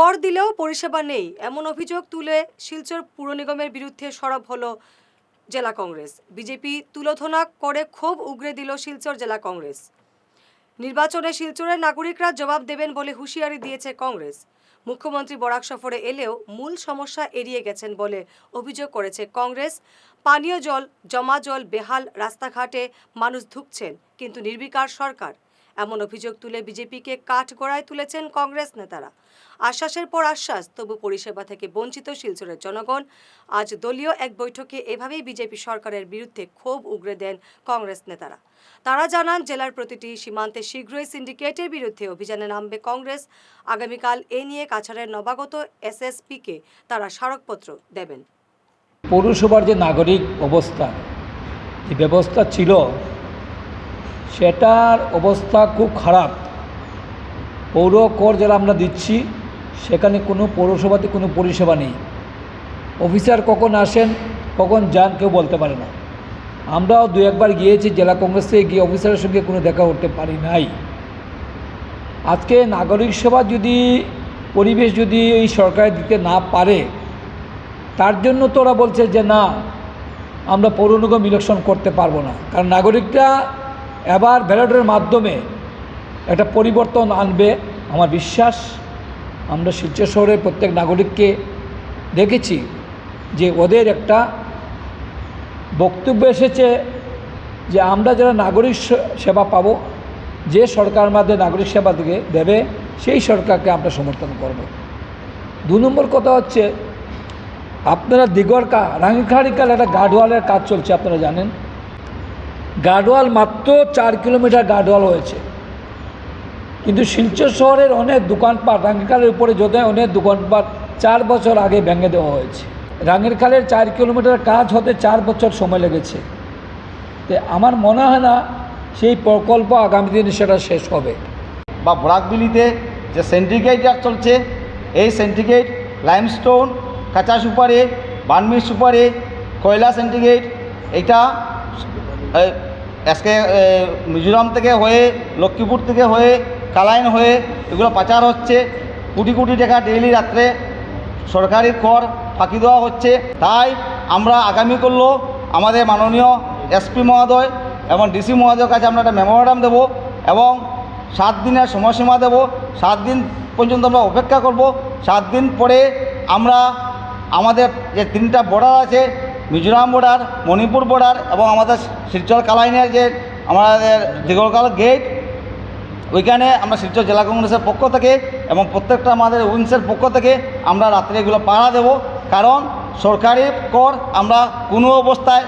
কর দিলেও পরিষেবা নেই। এমন অভিযোগ তুলে শিলচর পুর নিগমের বিরুদ্ধে সরব হলো জেলা কংগ্রেস। বিজেপি তুলোধনা করে ক্ষোভ উগরে দিল শিলচর জেলা কংগ্রেস। নির্বাচনে শিলচরের নাগরিকরা জবাব দেবেন বলে হুঁশিয়ারি দিয়েছে কংগ্রেস। মুখ্যমন্ত্রী বরাক সফরে এলেও মূল সমস্যা এড়িয়ে গেছেন বলে অভিযোগ করেছে কংগ্রেস। পানীয় জল, জমা জল, বেহাল, রাস্তাঘাটে মানুষ ধুকছেন, কিন্তু নির্বিকার সরকার এমন অভিযোগ তুলে বিজেপিকে কাঠগড়ায় তুলেছেন কংগ্রেস নেতারা। আশ্বাসের পর আশ্বাস, তবু পরিষেবা থেকে বঞ্চিত শিলচরের জনগণ। আজ দলীয় এক বৈঠকে এভাবেই বিজেপি সরকারের বিরুদ্ধে ক্ষোভ উগরে দেন কংগ্রেস নেতারা। তারা জানান, জেলার প্রতিটি সীমান্তে শীঘ্রই সিন্ডিকেটের বিরুদ্ধে অভিযানে নামবে কংগ্রেস। আগামীকাল এ নিয়ে কাছাড়ের নবাগত এসএসপিকে তারা স্মারকপত্র দেবেন। পৌরসভার যে নাগরিক অবস্থা, যে ব্যবস্থা ছিল সেটার অবস্থা খুব খারাপ। পৌর কর যারা আমরা দিচ্ছি, সেখানে কোনো পৌরসভাতে কোনো পরিষেবা নেই। অফিসার কখন আসেন, কখন যান কেউ বলতে পারে না। আমরাও দু একবার গিয়েছি, জেলা কংগ্রেসে গিয়ে অফিসারের সঙ্গে কোনো দেখা করতে পারি নাই। আজকে নাগরিক সেবা যদি, পরিবেশ যদি এই সরকার দিতে না পারে, তার জন্য তো ওরা বলছে যে না, আমরা পৌর নিগম ইলেকশন করতে পারব না। কারণ নাগরিকরা এবার ব্যালটের মাধ্যমে একটা পরিবর্তন আনবে আমার বিশ্বাস। আমরা শিলচর শহরের প্রত্যেক নাগরিককে দেখেছি যে ওদের একটা বক্তব্য এসেছে যে আমরা যারা নাগরিক সেবা পাব, যে সরকার আমাদের নাগরিক সেবা দিকে দেবে, সেই সরকারকে আমরা সমর্থন করব। দু নম্বর কথা হচ্ছে, আপনারা দিগরকা রাঙ্গিখাড়িকাল একটা গার্ডওয়ালের কাজ চলছে, আপনারা জানেন। গার্ডওয়াল মাত্র চার কিলোমিটার গার্ডওয়াল হয়েছে। কিন্তু শিলচর শহরের অনেক দোকানপাট রাঙ্গিখালের উপরে যত অনেক দোকানপাট চার বছর আগে ভেঙে দেওয়া হয়েছে। রাঙ্গিরখালের চার কিলোমিটার কাজ হতে চার বছর সময় লেগেছে। তো আমার মনে হয় না সেই প্রকল্প আগামী দিনে সেটা শেষ হবে। বা ব্রাকবিলিতে যে সেন্ট্রিগেট চলছে, এই সেন্ট্রিগেট লাইমস্টোন কাঁচা সুপারে বানমি সুপারে, কয়লা সেন্ট্রিগেট এটা আজকে মিজোরাম থেকে হয়ে, লক্ষ্মীপুর থেকে হয়ে, কালাইন হয়ে, এগুলো পাচার হচ্ছে। কোটি কোটি টাকা ডেইলি রাত্রে সরকারি কর ফাঁকি দেওয়া হচ্ছে। তাই আমরা আগামী করল আমাদের মাননীয় এসপি মহোদয় এবং ডিসি মহোদয়ের কাছে আমরা একটা মেমোরান্ডাম দেবো এবং সাত দিনের সময়সীমা দেব। সাত দিন পর্যন্ত আমরা অপেক্ষা করব। সাত দিন পরে আমরা আমাদের যে তিনটা বর্ডার আছে মিজোরাম বর্ডার মণিপুর বর্ডার এবং আমাদের শিলচর কালাইনের যে আমাদের দীর্ঘকাল গেট ওইখানে আমরা শিলচর জেলা কংগ্রেসের পক্ষ থেকে এবং প্রত্যেকটা আমাদের উইংসের পক্ষ থেকে আমরা রাত্রে এগুলো পাড়া দেব। কারণ সরকারি কর আমরা কোনো অবস্থায়